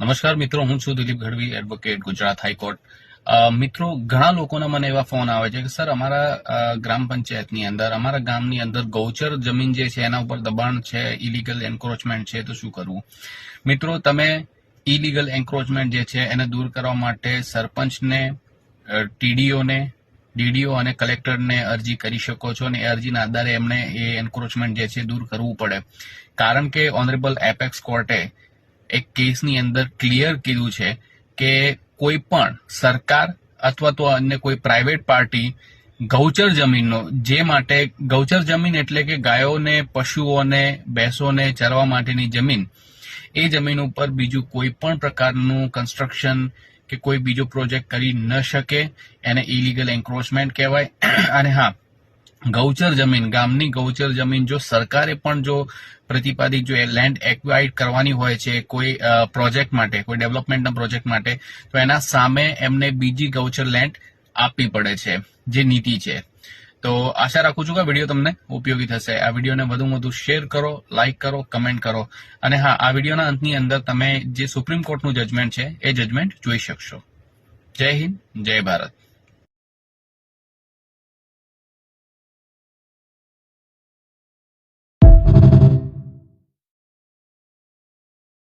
નમસ્કાર મિત્રો, હું છું Dilip Gadhvi advocate Gujarat high court. મિત્રો, ઘણા લોકોના મને એવા ફોન આવે છે કે, સર, અમારા ગ્રામ પંચાયતની અંદર, અમારા ગામની અંદર ગૌચર જમીન જે છે, એના ઉપર દબાણ છે ઇલીગલ એન્ક્રોચમેન્ટ છે, તો શું કરવું? મિત્રો, તમે ઇલીગલ એન્ક્રોચમેન્ટ જે છે, એને દૂર કરવા માટે સરપંચને ટીડીઓને ડીડીઓ અને કલેક્ટરને અરજી કરી શકો છો અને એ અરજીના આધારે એમને એ એન્ક્રોચમેન્ટ જે છે, દૂર કરવું પડે. કારણ કે ઓનરેબલ એપેક્સ કોર્ટે એક કેસની અંદર ક્લિયર કીધું છે કે કોઈ પણ સરકાર અથવા તો અન્ય કોઈ પ્રાઇવેટ પાર્ટી ગૌચર જમીનનો, જે માટે ગૌચર જમીન એટલે કે ગાયોને, પશુઓને, ભેંસોને ચરવા માટેની જમીન, એ જમીન ઉપર બીજું કોઈ પણ પ્રકારનું કન્સ્ટ્રક્શન કે કોઈ બીજો પ્રોજેક્ટ કરી ન શકે. એને ઇલીગલ એન્ક્રોચમેન્ટ કહેવાય. અને હા ગૌચર જમીન, ગામની ગૌચર જમીન જો સરકારે પણ જો પ્રતિપાદિત જો લેન્ડ એક્વાઇટ કરવાની હોય છે કોઈ પ્રોજેક્ટ માટે, કોઈ ડેવલપમેન્ટના પ્રોજેક્ટ માટે, તો એના સામે એમને બીજી ગૌચર લેન્ડ આપવી પડે છે, જે નીતિ છે. તો આશા રાખું છું કે આ વીડિયો તમને ઉપયોગી થશે. આ વિડીયોને વધુમાં વધુ શેર કરો લાઇક કરો કમેન્ટ કરો. અને હા, આ વિડીયોના અંતની અંદર તમે જે સુપ્રીમ કોર્ટનું જજમેન્ટ છે, એ જજમેન્ટ જોઈ શકશો. જય હિન્દ, જય ભારત.